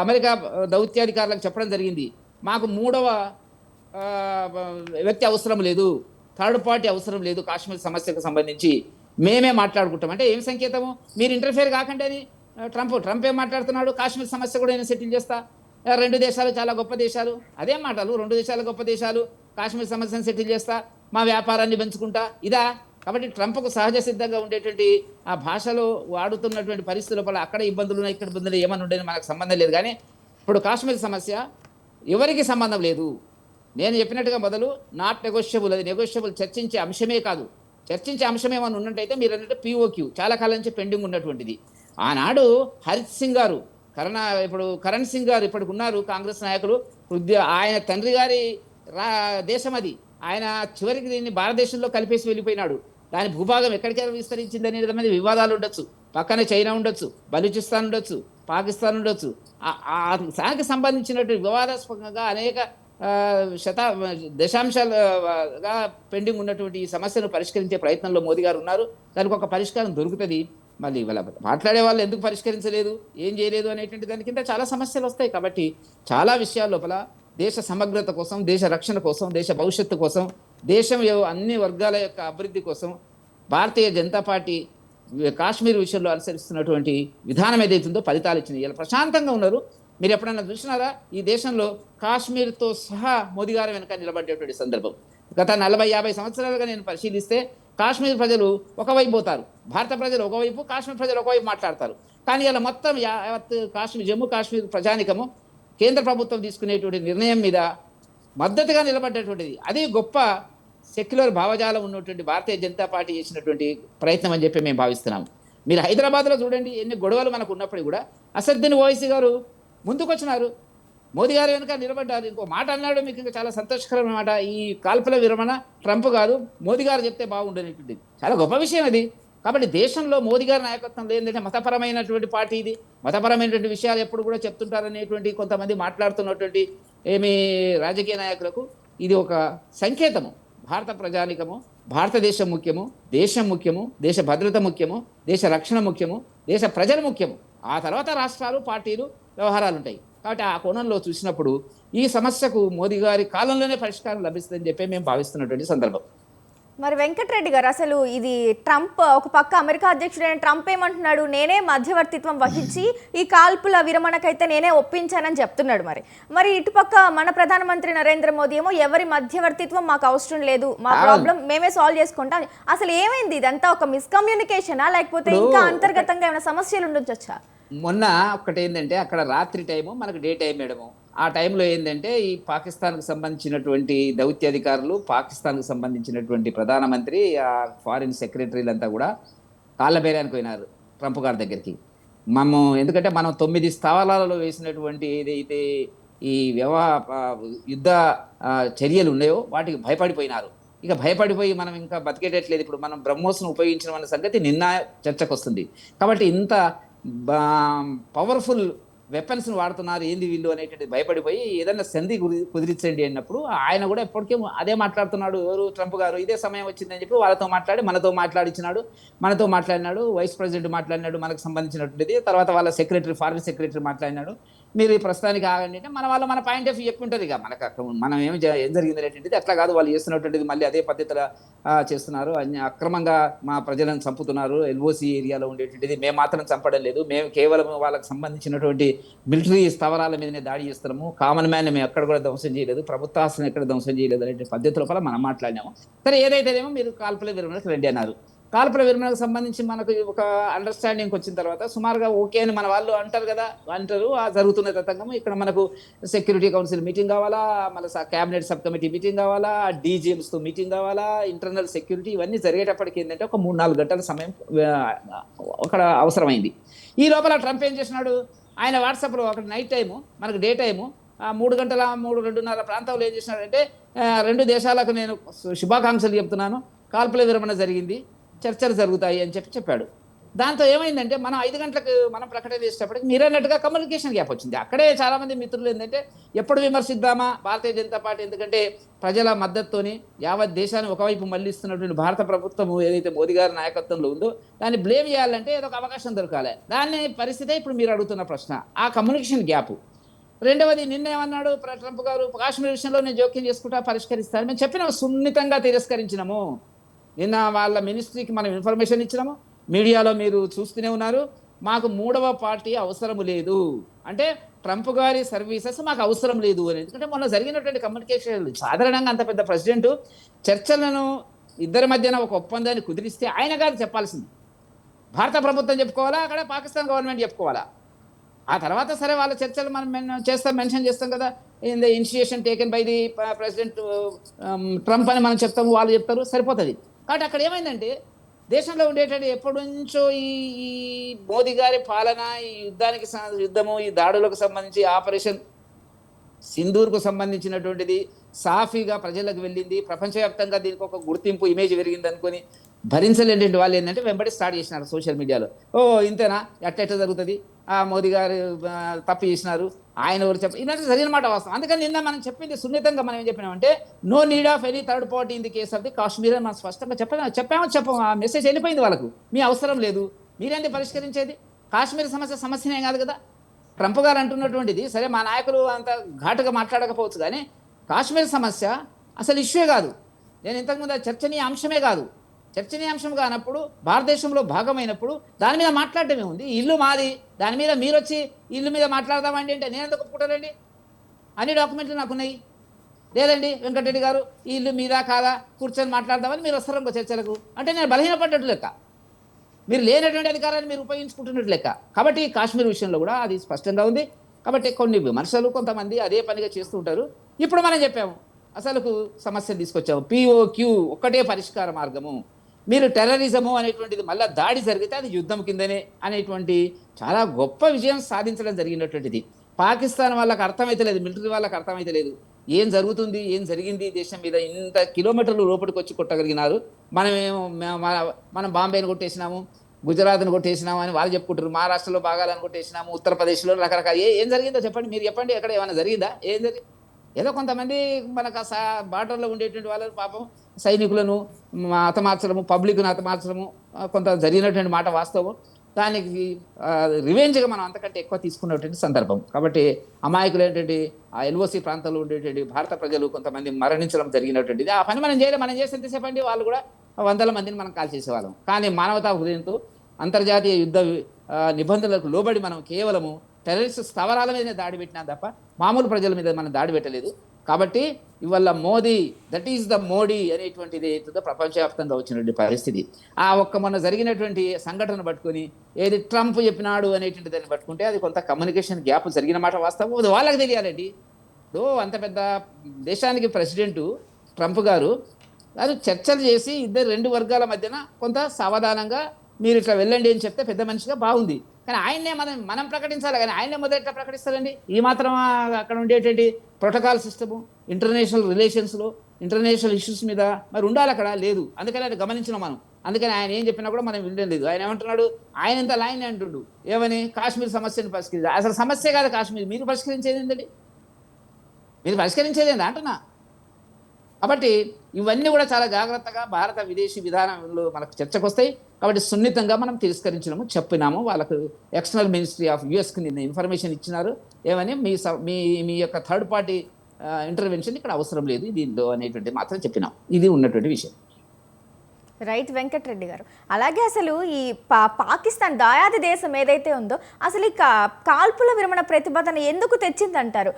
అమెరికా దౌత్యాధికారులకు చెప్పడం జరిగింది. మాకు మూడవ వ్యక్తి అవసరం లేదు. థర్డ్ పార్టీ అవసరం లేదు కాశ్మీర్ సమస్యకు సంబంధించి. మేమే మాట్లాడుకుంటాం. అంటే ఏం సంకేతము? మీరు ఇంటర్ఫియర్ కాకండి అని ట్రంప్ ట్రంప్ ఏం మాట్లాడుతున్నాడు? కాశ్మీర్ సమస్య కూడా నేను సెటిల్ చేస్తా. రెండు దేశాలు చాలా గొప్ప దేశాలు. అదే మాటలు రెండు దేశాలు గొప్ప దేశాలు. కాశ్మీర్ సమస్యను సెటిల్ చేస్తా. మా వ్యాపారాన్ని పెంచుకుంటా. ఇదా? కాబట్టి ట్రంప్కు సహజ సిద్ధంగా ఉండేటువంటి ఆ భాషలో వాడుతున్నటువంటి పరిస్థితుల వల్ల అక్కడ ఇబ్బందులు ఉన్నాయి, ఇక్కడ ఇబ్బందులు ఏమని ఉండేది మనకు సంబంధం లేదు. కానీ ఇప్పుడు కాశ్మీర్ సమస్య ఎవరికి సంబంధం లేదు? నేను చెప్పినట్టుగా మొదలు నాట్ నెగోషియబుల్ అది నెగోషియబుల్ చర్చించే అంశమే కాదు. చర్చించే అంశం ఏమైనా ఉన్నట్టయితే మీరు అన్నట్టు పీఓక్యూ చాలా కాలం నుంచి పెండింగ్ ఉన్నటువంటిది. ఆనాడు హరిత్ సింగ్ గారు కరణ ఇప్పుడు కరణ్ సింగ్ గారు ఇప్పటికి ఉన్నారు కాంగ్రెస్ నాయకులు. ఆయన తండ్రి గారి రా దేశం అది. ఆయన చివరికి దీన్ని భారతదేశంలో కలిపేసి వెళ్ళిపోయినాడు. దాని భూభాగం ఎక్కడికి విస్తరించింది అనేది మీద వివాదాలు ఉండొచ్చు. పక్కన చైనా ఉండొచ్చు బలూచిస్తాన్ ఉండొచ్చు పాకిస్తాన్ ఉండొచ్చు. ఆ- సంబంధించినటువంటి వివాదాస్పదంగా అనేక శతా శత దశాంశాలుగా పెండింగ్ ఉన్నటువంటి ఈ సమస్యను పరిష్కరించే ప్రయత్నంలో మోదీ గారు ఉన్నారు. దానికి ఒక పరిష్కారం దొరుకుతుంది. మళ్ళీ ఇవాళ మాట్లాడే వాళ్ళు ఎందుకు పరిష్కరించలేదు ఏం చేయలేదు అనేటువంటి దాని కింద చాలా సమస్యలు వస్తాయి కాబట్టి చాలా విషయాల లోపల దేశ సమగ్రత కోసం దేశ రక్షణ కోసం దేశ భవిష్యత్తు కోసం దేశం అన్ని వర్గాల యొక్క అభివృద్ధి కోసం భారతీయ జనతా పార్టీ కాశ్మీర్ విషయంలో అనుసరిస్తున్నటువంటి విధానం ఏదైతుందో ఫలితాలు ఇచ్చినాయి. ఇలా ప్రశాంతంగా ఉన్నారు. మీరు ఎప్పుడైనా చూసినారా? ఈ దేశంలో కాశ్మీర్తో సహా మోదీ గారు వెనుక నిలబడేటువంటి సందర్భం. గత నలభై యాభై సంవత్సరాలుగా నేను పరిశీలిస్తే కాశ్మీర్ ప్రజలు ఒకవైపు పోతారు. భారత ప్రజలు ఒకవైపు కాశ్మీర్ ప్రజలు ఒకవైపు మాట్లాడతారు. కానీ ఇలా మొత్తం యావత్ కాశ్మీర్ జమ్మూ కాశ్మీర్ ప్రజానికము కేంద్ర ప్రభుత్వం తీసుకునేటువంటి నిర్ణయం మీద మద్దతుగా నిలబడ్డటువంటిది. అది గొప్ప సెక్యులర్ భావజాలం ఉన్నటువంటి భారతీయ జనతా పార్టీ చేసినటువంటి ప్రయత్నం అని చెప్పి మేము భావిస్తున్నాము మీరు హైదరాబాద్లో చూడండి ఎన్ని గొడవలు మనకు ఉన్నప్పుడు కూడా అసద్దీన్ ఓవైసీ గారు ముందుకొచ్చినారు. మోదీ గారు వెనుక నిలబడ్డారు. ఇంకో మాట అన్నాడు మీకు ఇంకా చాలా సంతోషకరమైన మాట. ఈ కాల్పుల విరమణ ట్రంప్ కాదు మోదీ గారు చెప్తే బాగుండేటువంటిది చాలా గొప్ప విషయం అది కాబట్టి దేశంలో మోదీ గారి నాయకత్వం లేదంటే మతపరమైనటువంటి పార్టీ ఇది. మతపరమైనటువంటి విషయాలు ఎప్పుడు కూడా చెప్తుంటారనేటువంటి కొంతమంది మాట్లాడుతున్నటువంటి ఏమి రాజకీయ నాయకులకు ఇది ఒక సంకేతము. భారత ప్రజానికము భారతదేశం ముఖ్యము దేశం ముఖ్యము దేశ భద్రత ముఖ్యము దేశ రక్షణ ముఖ్యము దేశ ప్రజలు ముఖ్యము. ఆ తర్వాత రాష్ట్రాలు పార్టీలు వ్యవహారాలు ఉంటాయి కాబట్టి ఆ కోణంలో చూసినప్పుడు ఈ సమస్యకు మోదీ గారి కాలంలోనే పరిష్కారం లభిస్తుందని చెప్పి మేము భావిస్తున్నటువంటి సందర్భం. మరి వెంకటరెడ్డి గారు అసలు ఇది ట్రంప్ ఒక పక్క అమెరికా అధ్యక్షుడైన ట్రంప్ ఏమంటున్నాడు నేనే మధ్యవర్తిత్వం వహించి ఈ కాల్పుల విరమణకైతే నేనే ఒప్పించానని చెప్తున్నాడు మరి. మరి ఇటుపక్క మన ప్రధానమంత్రి నరేంద్ర మోదీ ఏమో ఎవరి మధ్యవర్తిత్వం మాకు అవసరం లేదు మా. ప్రాబ్లం మేమే సాల్వ్ చేసుకుంటాం. అసలు ఏమైంది ఇదంతా? ఒక మిస్కమ్యూనికేషనా లేకపోతే ఇంకా అంతర్గతంగా ఏమైనా సమస్యలు ఉండొచ్చా? మొన్న ఒకటి ఏంటంటే అక్కడ రాత్రి టైము మనకు డే టైం మేడము. ఆ టైంలో ఏంటంటే ఈ పాకిస్తాన్కు సంబంధించినటువంటి దౌత్యాధికారులు పాకిస్తాన్కు సంబంధించినటువంటి ప్రధానమంత్రి ఆ ఫారిన్ సెక్రటరీలంతా కూడా కాళ్ళబేరానికి పోయినారు ట్రంప్ గారి దగ్గరికి. మనము ఎందుకంటే మనం తొమ్మిది స్థావరాలలో వేసినటువంటి ఏదైతే ఈ వ్యవహ యుద్ధ చర్యలు ఉన్నాయో వాటికి భయపడిపోయినారు. ఇక భయపడిపోయి మనం ఇంకా బతికేటట్లేదు. ఇప్పుడు మనం బ్రహ్మోస్ను ఉపయోగించడం అన్న సంగతి నిన్న చర్చకు వస్తుంది కాబట్టి ఇంత పవర్ఫుల్ వెపన్స్ని వాడుతున్నారు ఏంది వీళ్ళు అనేటువంటి భయపడిపోయి ఏదైనా సంధి కుది కుదిరించండి అన్నప్పుడు ఆయన కూడా ఎప్పటికే అదే మాట్లాడుతున్నాడు ఎవరు ట్రంప్ గారు ఇదే సమయం వచ్చిందని చెప్పి వాళ్ళతో మాట్లాడి మనతో మాట్లాడించినాడు మనతో మాట్లాడినాడు వైస్ ప్రెసిడెంట్ మాట్లాడినాడు మనకు సంబంధించినటువంటిది తర్వాత వాళ్ళ సెక్రటరీ ఫారిన్ సెక్రటరీ మాట్లాడినాడు. మీరు ఈ ప్రస్తుతానికి ఆగండి అంటే మన వాళ్ళు మన పాయింట్ ఆఫ్ వ్యూ ఎక్కువ ఉంటుంది ఇక. మనకు అక్కడ మనం ఏం ఏం జరిగింది అనేటువంటిది అట్లా కాదు వాళ్ళు చేస్తున్నటువంటిది మళ్ళీ అదే పద్ధతిలో చేస్తున్నారు. అన్య- అక్రమంగా మా ప్రజలను చంపుతున్నారు. ఎల్ఓసి ఏరియాలో ఉండేటువంటిది మేము మాత్రం చంపడం లేదు. మేము కేవలం వాళ్ళకి సంబంధించినటువంటి మిలిటరీ స్థావరాల మీదనే దాడి చేస్తున్నాము. కామన్ మ్యాన్ మేము ఎక్కడ కూడా ధ్వంసం చేయలేదు. ప్రభుత్వ ఆస్తులను ఎక్కడ ధ్వంసం చేయలేదు అనే పద్ధతి లోపల మనం మాట్లాడినాము. సరే ఏదైతేనేమో మీరు కాల్పుల విరమణకు రండి అన్నారు. కాల్పుల విరమణకు సంబంధించి మనకు ఒక అండర్స్టాండింగ్ వచ్చిన తర్వాత సుమారుగా ఓకే అని మన వాళ్ళు అంటారు కదా అంటారు. ఆ జరుగుతున్న తతంగం. ఇక్కడ మనకు సెక్యూరిటీ కౌన్సిల్ మీటింగ్ కావాలా మన క్యాబినెట్ సబ్ కమిటీ మీటింగ్ కావాలా DGMs మీటింగ్ కావాలా ఇంటర్నల్ సెక్యూరిటీ ఇవన్నీ జరిగేటప్పటికి ఏంటంటే ఒక మూడు నాలుగు గంటల సమయం అక్కడ అవసరమైంది. ఈ లోపల ట్రంప్ ఏం చేసినాడు? ఆయన వాట్సాప్లో అక్కడ నైట్ టైము మనకు డే టైము మూడు గంటల మూడు రెండున్నర ప్రాంతంలో ఏం చేసినాడంటే రెండు దేశాలకు నేను శుభాకాంక్షలు చెప్తున్నాను. కాల్పుల విరమణ జరిగింది. చర్చలు జరుగుతాయి అని చెప్పి చెప్పాడు. దాంతో ఏమైందంటే మనం ఐదు గంటలకు మనం ప్రకటన చేసేటప్పటికి మీరన్నట్టుగా కమ్యూనికేషన్ గ్యాప్ వచ్చింది. అక్కడే చాలా మంది మిత్రులు ఏంటంటే ఎప్పుడు విమర్శిద్దామా? భారతీయ జనతా పార్టీ ఎందుకంటే ప్రజల మద్దతుతోని యావత్ దేశాన్ని ఒకవైపు మళ్ళిస్తున్నటువంటి భారత ప్రభుత్వం ఏదైతే మోదీ గారి నాయకత్వంలో ఉందో దాన్ని బ్లేమ్ చేయాలంటే ఏదో ఒక అవకాశం దొరకాలి. దాని పరిస్థితే ఇప్పుడు మీరు అడుగుతున్న ప్రశ్న ఆ కమ్యూనికేషన్ గ్యాప్ రెండవది నిన్నేమన్నాడు ట్రంప్ గారు కాశ్మీర్ విషయంలో నేను జోక్యం చేసుకుంటా పరిష్కరిస్తాను మేము చెప్పిన. సున్నితంగా తిరస్కరించినాము. నిన్న వాళ్ళ మినిస్ట్రీకి మనం ఇన్ఫర్మేషన్ ఇచ్చినాము. మీడియాలో మీరు చూస్తూనే ఉన్నారు. మాకు మూడవ పార్టీ అవసరం లేదు. అంటే ట్రంప్ గారి సర్వీసెస్ మాకు అవసరం లేదు అని. ఎందుకంటే మొన్న జరిగినటువంటి కమ్యూనికేషన్ సాధారణంగా అంత పెద్ద ప్రెసిడెంట్ చర్చలను ఇద్దరి మధ్యన ఒక ఒప్పందాన్ని కుదిరిస్తే ఆయన గారు చెప్పాల్సింది. భారత ప్రభుత్వం చెప్పుకోవాలా? అక్కడ పాకిస్తాన్ గవర్నమెంట్ చెప్పుకోవాలా? ఆ తర్వాత సరే వాళ్ళ చర్చలు మనం చేస్తాం మెన్షన్ చేస్తాం కదా. In the initiation taken by the president Trump అని మనం చెప్తాము వాళ్ళు చెప్తారు సరిపోతుంది. కాబట్టి అక్కడ ఏమైందంటే దేశంలో ఉండేటువంటి ఎప్పటి నుంచో ఈ ఈ మోదీ గారి పాలన ఈ యుద్ధానికి యుద్ధము ఈ దాడులకు సంబంధించి ఆపరేషన్ సింధూర్కు సంబంధించినటువంటిది సాఫీగా ప్రజలకు వెళ్ళింది. ప్రపంచవ్యాప్తంగా దీనికి ఒక గుర్తింపు ఇమేజ్ పెరిగింది అనుకొని భరించలేని వాళ్ళు ఏంటంటే వెంబడి స్టార్ట్ చేసినారు సోషల్ మీడియాలో ఓ ఇంతేనా? ఎట్ట ఎట్ట జరుగుతుంది? ఆ మోదీ గారు తప్పు చేసినారు. ఆయన ఎవరు చెప్ప? ఇలాంటి జరిగిన మాట వాస్తవం. అందుకని నిన్న మనం చెప్పింది సున్నితంగా మనం ఏం చెప్పినామంటే no need of any third party in the case of the Kashmir అని మనం స్పష్టంగా చెప్ప చెప్పామో చెప్పాము ఆ మెసేజ్ వెళ్ళిపోయింది వాళ్ళకు. మీ అవసరం లేదు. మీరేంటి పరిష్కరించేది? కాశ్మీర్ సమస్య సమస్యనే కాదు కదా. ట్రంప్ గారు అంటున్నటువంటిది సరే మా నాయకులు అంత ఘాటుగా మాట్లాడకపోవచ్చు కానీ కాశ్మీర్ సమస్య అసలు ఇష్యూ కాదు. నేను ఇంతకుముందు చర్చనీయ అంశమే కాదు. చర్చనీయాంశం కానప్పుడు భారతదేశంలో భాగమైనప్పుడు దాని మీద మాట్లాడటమే ఉంది. ఇల్లు మాది. దాని మీద మీరు వచ్చి ఇల్లు మీద మాట్లాడదామండి అంటే నేను ఎందుకు ఒప్పుకుంటానండి? అన్ని డాక్యుమెంట్లు నాకు ఉన్నాయి లేదండి వెంకటరెడ్డి గారు ఈ ఇల్లు మీద కాదా? కూర్చొని మాట్లాడదామని మీరు వస్తారు ఇంకో చర్చలకు. అంటే నేను బలహీనపడ్డట్టు లెక్క. మీరు లేనటువంటి అధికారాన్ని మీరు ఉపయోగించుకుంటున్నట్టు లెక్క. కాబట్టి కాశ్మీర్ విషయంలో కూడా అది స్పష్టంగా ఉంది. కాబట్టి కొన్ని విమర్శలు కొంతమంది అదే పనిగా చేస్తూ ఉంటారు. ఇప్పుడు మనం చెప్పాము అసలుకు సమస్యలు తీసుకొచ్చాము. పిఓక్యూ ఒక్కటే పరిష్కార మార్గము. మీరు టెర్రరిజము అనేటువంటిది మళ్ళీ దాడి జరిగితే అది యుద్ధం కిందనే అనేటువంటి చాలా గొప్ప విజయం సాధించడం జరిగినటువంటిది. పాకిస్తాన్ వాళ్ళకి అర్థమైతలేదు మిలిటరీ వాళ్ళకి అర్థమైతలేదు ఏం జరుగుతుంది ఏం జరిగింది దేశం మీద ఇంత కిలోమీటర్లు లోపలికి వచ్చి కొట్టగలిగినారు? మనమేమో మనం బాంబేని కొట్టేసినాము గుజరాత్ను కొట్టేసినాము అని వాళ్ళు చెప్పుకుంటారు మహారాష్ట్రలో భాగాలను కొట్టేసినాము ఉత్తరప్రదేశ్లో రకరకాల ఏం జరిగిందో చెప్పండి మీరు చెప్పండి ఎక్కడ ఏమైనా జరిగిందా? ఏం జరిగింది ఏదో కొంతమంది మనకు సా బార్డర్లో ఉండేటువంటి వాళ్ళు పాపం సైనికులను హతమార్చడము పబ్లిక్ను హతమార్చడము కొంత జరిగినటువంటి మాట వాస్తవం. దానికి రివెంజ్గా మనం అంతకంటే ఎక్కువ తీసుకున్నటువంటి సందర్భం. కాబట్టి అమాయకులు ఏంటంటే ఆ ఎల్ఓసి ప్రాంతంలో ఉండేటువంటి భారత ప్రజలు కొంతమంది మరణించడం జరిగినటువంటిది. ఆ పని మనం చేయలేదు మనం చేసి ఎంతసేపు అండి వాళ్ళు కూడా వందల మందిని మనం కాల్ చేసేవాళ్ళం. కానీ మానవతా హృదయంతో అంతర్జాతీయ యుద్ధ నిబంధనలకు లోబడి మనం కేవలము టెర్రరిస్ట్ స్థవరాల మీదనే దాడి పెట్టినా తప్ప మామూలు ప్రజల మీద మనం దాడి పెట్టలేదు. కాబట్టి ఇవాళ Modi that is the Modi అనేటువంటిది ఏదో ప్రపంచవ్యాప్తంగా వచ్చినటువంటి పరిస్థితి. ఆ ఒక్క మొన్న జరిగినటువంటి సంఘటన పట్టుకొని ఏది ట్రంప్ చెప్పినాడు అనేటువంటి దాన్ని పట్టుకుంటే అది కొంత కమ్యూనికేషన్ గ్యాప్ జరిగిన మాట వాస్తవం. వాళ్ళకి తెలియాలండి. దో అంత పెద్ద దేశానికి ప్రెసిడెంటు ట్రంప్ గారు అది చర్చలు చేసి ఇద్దరు రెండు వర్గాల మధ్యన కొంత సావధానంగా మీరు ఇట్లా వెళ్ళండి అని చెప్తే పెద్ద మనిషిగా బాగుంది. కానీ ఆయన్నే మనం మనం ప్రకటించాలి కానీ ఆయన్నే మొదట ఎట్లా ప్రకటిస్తారండి? ఈ మాత్రం అక్కడ ఉండేటువంటి ప్రోటోకాల్ సిస్టము ఇంటర్నేషనల్ రిలేషన్స్లో ఇంటర్నేషనల్ ఇష్యూస్ మీద మరి ఉండాలి అక్కడ? లేదు. అందుకని అది గమనించినాం మనం. అందుకని ఆయన ఏం చెప్పినా కూడా మనం వినడం లేదు. ఆయన ఏమంటున్నాడు? ఆయన ఎంత లాయన్ అంటుండు. ఏమని? కాశ్మీర్ సమస్యను పరిష్కరించాలి అసలు సమస్య కాదు కాశ్మీర్. మీరు పరిష్కరించేది ఏంటండి మీరు పరిష్కరించేది ఏంటి అంటున్నా. కాబట్టి ఇవన్నీ కూడా చాలా జాగ్రత్తగా భారత విదేశీ విధానంలో మనకు చర్చకు వస్తాయి కాబట్టి సున్నితంగా మనం తిరస్కరించినాము చెప్పినాము. వాళ్ళకు ఎక్స్టర్నల్ మినిస్ట్రీ ఆఫ్ యుఎస్కి నిన్న ఇన్ఫర్మేషన్ ఇచ్చినారు. ఏమని మీ స- మీ మీ యొక్క థర్డ్ పార్టీ ఇంటర్వెన్షన్ ఇక్కడ అవసరం లేదు. దీనిలో అనేటువంటి మాత్రం చెప్పినాం. ఇది ఉన్నటువంటి విషయం. రైట్ వెంకటరెడ్డి గారు. అలాగే అసలు ఈ పా పాకిస్తాన్ దాయాది దేశం ఏదైతే ఉందో అసలు ఈ కా- కాల్పుల విరమణ ప్రతిపాదన ఎందుకు తెచ్చిందంటారు?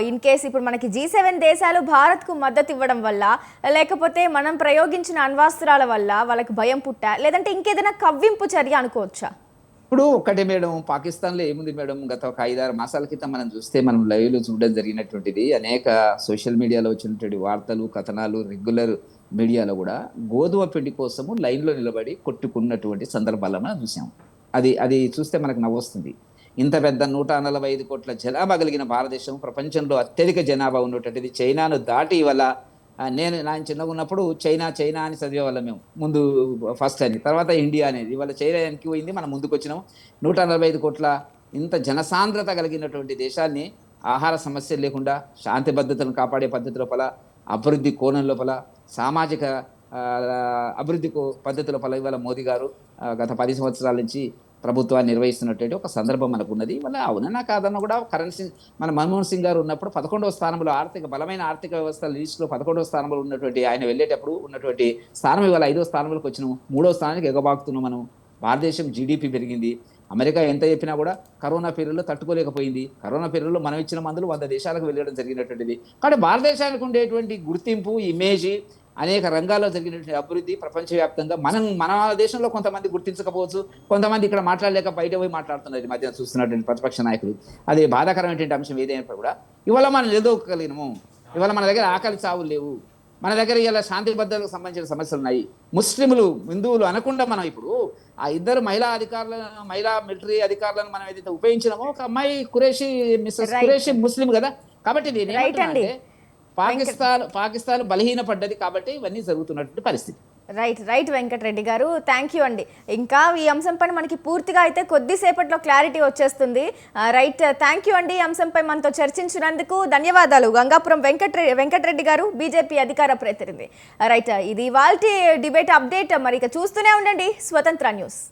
ఇన్ కేస్ ఇప్పుడు మనకి జీ సెవెన్ దేశాలు భారత్కు మద్దతు ఇవ్వడం వల్ల లేకపోతే మనం ప్రయోగించిన అణ్వాస్త్రాల వల్ల వాళ్ళకి భయం పుట్ట? లేదంటే ఇంకేదైనా కవ్వింపు చర్య అనుకోవచ్చా? ఇప్పుడు ఒక్కటే మేడం పాకిస్తాన్లో ఏముంది మేడం? గత ఒక ఐదారు మాసాల క్రితం మనం చూస్తే మనం లైవ్లో చూడడం జరిగినటువంటిది. అనేక సోషల్ మీడియాలో వచ్చినటువంటి వార్తలు కథనాలు రెగ్యులర్ మీడియాలో కూడా గోధుమ పిండి కోసము లైన్లో నిలబడి కొట్టుకున్నటువంటి సందర్భాలను మనం చూసాం. అది అది చూస్తే మనకు నవ్వొస్తుంది. ఇంత పెద్ద నూట నలభై ఐదు కోట్ల జనాభా కలిగిన భారతదేశం ప్రపంచంలో అత్యధిక జనాభా ఉన్నటువంటిది చైనాను దాటి వల్ల నేను నా చిన్నగా ఉన్నప్పుడు చైనా చైనా అని చదివేవాళ్ళం మేము. ముందు ఫస్ట్ అని. తర్వాత ఇండియా అనేది. ఇవాళ చైనా వెనక్కి పోయింది మనం ముందుకు వచ్చినాం. నూట నలభై ఐదు కోట్ల ఇంత జనసాంద్రత కలిగినటువంటి దేశాన్ని ఆహార సమస్యలు లేకుండా శాంతి భద్రతను కాపాడే పద్ధతి లోపల అభివృద్ధి కోణం లోపల సామాజిక అభివృద్ధికు పద్ధతులు కో- ఇవాళ మోదీ గారు గత పది సంవత్సరాల నుంచి ప్రభుత్వాన్ని నిర్వహిస్తున్నటువంటి ఒక సందర్భం మనకు ఉన్నది ఇవాళ అవునన్నా కాదన్నా కూడా కరెన్సీ మన మన్మోహన్ సింగ్ గారు ఉన్నప్పుడు పదకొండవ స్థానంలో ఆర్థిక బలమైన ఆర్థిక వ్యవస్థ లిస్టులో పదకొండవ స్థానంలో ఉన్నటువంటి ఆయన వెళ్ళేటప్పుడు ఉన్నటువంటి స్థానం ఇవాళ ఐదో స్థానంలోకి వచ్చినాము మూడో స్థానానికి ఎగబాకుతున్నాం మనం భారతదేశం జీడిపి పెరిగింది. అమెరికా ఎంత చెప్పినా కూడా కరోనా పీరియడ్లో తట్టుకోలేకపోయింది. కరోనా పీరియడ్లో మనం ఇచ్చిన మందులు వంద దేశాలకు వెళ్ళడం జరిగినటువంటిది. కానీ భారతదేశానికి ఉండేటువంటి గుర్తింపు ఇమేజ్ అనేక రంగాల్లో జరిగినటువంటి అభివృద్ధి ప్రపంచవ్యాప్తంగా మనం మన దేశంలో కొంతమంది గుర్తించకపోవచ్చు కొంతమంది ఇక్కడ మాట్లాడలేక బయట పోయి మాట్లాడుతున్నారు ఈ మధ్య చూస్తున్నటువంటి ప్రతిపక్ష నాయకులు. అది బాధాకరమైనటువంటి అంశం ఏదైనప్పుడు కూడా ఇవాళ మనం నిలదొక్కగలిగినము ఇవాళ మన దగ్గర ఆకలి చావులు లేవు. మన దగ్గర ఇలా శాంతి భద్రతకు సంబంధించిన సమస్యలు ఉన్నాయి. ముస్లింలు హిందువులు అనకుండా మనం ఇప్పుడు ఆ ఇద్దరు మహిళా అధికారులను మహిళా మిలిటరీ అధికారులను మనం ఏదైతే ఉపయోగించినామో ఒక అమ్మాయి Qureshi Mrs Right. Qureshi Muslim కదా. కాబట్టి నేను పాకిస్తాన్ పాకిస్తాన్ బలహీనపడ్డది కాబట్టి ఇవన్నీ జరుగుతున్నటువంటి పరిస్థితి. రైట్ రైట్ వెంకటరెడ్డి గారు. థ్యాంక్ యూ అండి. ఇంకా ఈ అంశంపై మనకి పూర్తిగా అయితే కొద్దిసేపట్లో క్లారిటీ వచ్చేస్తుంది. రైట్ థ్యాంక్ యూ అండి ఈ అంశంపై మనతో చర్చించినందుకు. ధన్యవాదాలు. గంగాపురం వెంకటరెడ్డి వెంకటరెడ్డి గారు బీజేపీ అధికార ప్రతినిధి. రైట్ ఇది వాళ్ళ డిబేట్ అప్డేట్ మరి ఇక చూస్తూనే ఉండండి. స్వతంత్ర న్యూస్.